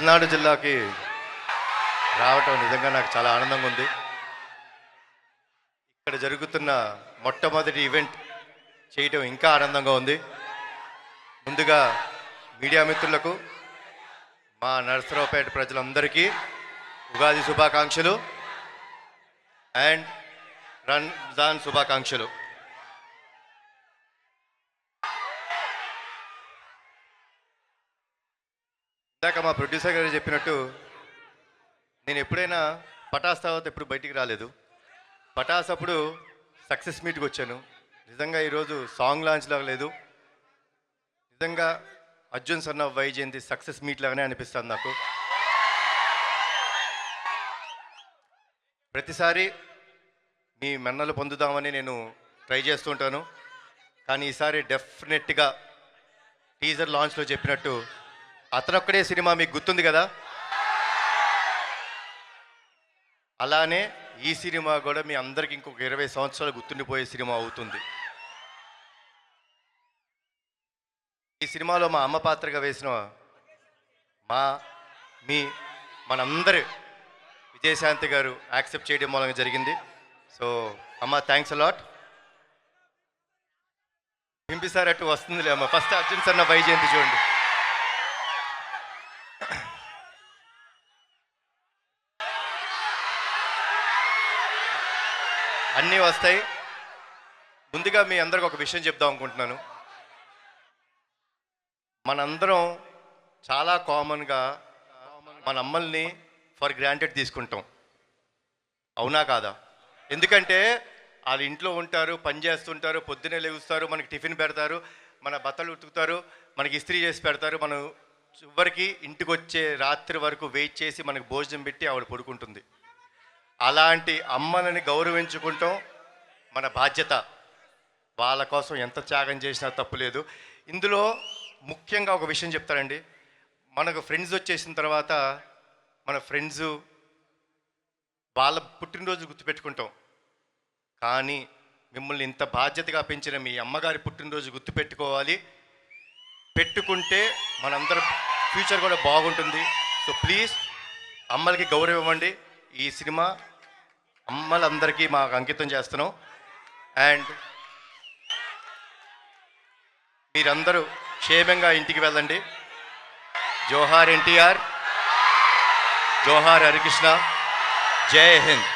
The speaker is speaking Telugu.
పల్నాడు జిల్లాకి రావటం నిజంగా నాకు చాలా ఆనందంగా ఉంది. ఇక్కడ జరుగుతున్న మొట్టమొదటి ఈవెంట్ చేయటం ఇంకా ఆనందంగా ఉంది. ముందుగా మీడియా మిత్రులకు మా నరసరావుపేట ప్రజలందరికీ ఉగాది శుభాకాంక్షలు. అండ్ రంజాన్ శుభాకాంక్షలు. ఇందాక మా ప్రొడ్యూసర్ గారు చెప్పినట్టు నేను ఎప్పుడైనా పటాస్ తర్వాత ఎప్పుడు బయటికి రాలేదు. పటాస్ అప్పుడు సక్సెస్ మీట్కి వచ్చాను. నిజంగా ఈరోజు సాంగ్ లాంచ్ లాగా లేదు. నిజంగా అర్జున్ సన్న వైజయంతి సక్సెస్ మీట్ లాగానే అనిపిస్తుంది నాకు. ప్రతిసారి మీ మెన్నలు పొందుదామని నేను ట్రై చేస్తుంటాను కానీ ఈసారి డెఫినెట్గా టీజర్ లాంచ్లో చెప్పినట్టు అతనొక్కడే సినిమా మీకు గుర్తుంది కదా? అలానే ఈ సినిమా కూడా మీ అందరికి ఇంకొక ఇరవై సంవత్సరాలు గుర్తుండిపోయే సినిమా అవుతుంది. ఈ సినిమాలో మా అమ్మ పాత్రగా వేసిన మా మీ మనందరి విజయశాంతి గారు యాక్సెప్ట్ చేయడం మూలంగా జరిగింది. సో అమ్మ థ్యాంక్స్ అలాట్ పింపిసారట్టు వస్తుందిలే అమ్మ. ఫస్ట్ అర్జున్ సన్న వైజయంతి చూడండి. అన్నీ వస్తాయి. ముందుగా మీ అందరికి ఒక విషయం చెప్దాం అనుకుంటున్నాను. మనందరం చాలా కామన్గా మన అమ్మల్ని ఫర్ గ్రాంటెడ్ తీసుకుంటాం. అవునా కాదా? ఎందుకంటే వాళ్ళు ఇంట్లో ఉంటారు పని చేస్తుంటారు పొద్దునే లేగుస్తారు మనకి టిఫిన్ పెడతారు మన బట్టలు ఉతుకుతారు మనకి ఇస్త్రీ చేసి పెడతారు మనం చివరికి ఇంటికి వచ్చే రాత్రి వరకు వెయిట్ చేసి మనకు భోజనం పెట్టి ఆవిడ పడుకుంటుంది. అలాంటి అమ్మలని గౌరవించుకుంటాం మన బాధ్యత. వాళ్ళ కోసం ఎంత త్యాగం చేసినా తప్పులేదు ఇందులో ముఖ్యంగా ఒక విషయం చెప్తారండి మనకు ఫ్రెండ్స్ వచ్చేసిన తర్వాత మన ఫ్రెండ్స్ వాళ్ళ పుట్టినరోజు గుర్తుపెట్టుకుంటాం. కానీ మిమ్మల్ని ఇంత బాధ్యతగా పెంచిన మీ అమ్మగారి పుట్టినరోజు గుర్తుపెట్టుకోవాలి. పెట్టుకుంటే మనందరం ఫ్యూచర్ కూడా బాగుంటుంది. సో ప్లీజ్ అమ్మలకి గౌరవం ఇవ్వండి. ఈ సినిమా అమ్మలందరికీ మాకు అంకితం చేస్తున్నాం. అండ్ మీరందరూ క్షేమంగా ఇంటికి వెళ్ళండి. జోహార్ ఎన్టీఆర్ జోహార్ హరికృష్ణ జై హింద్.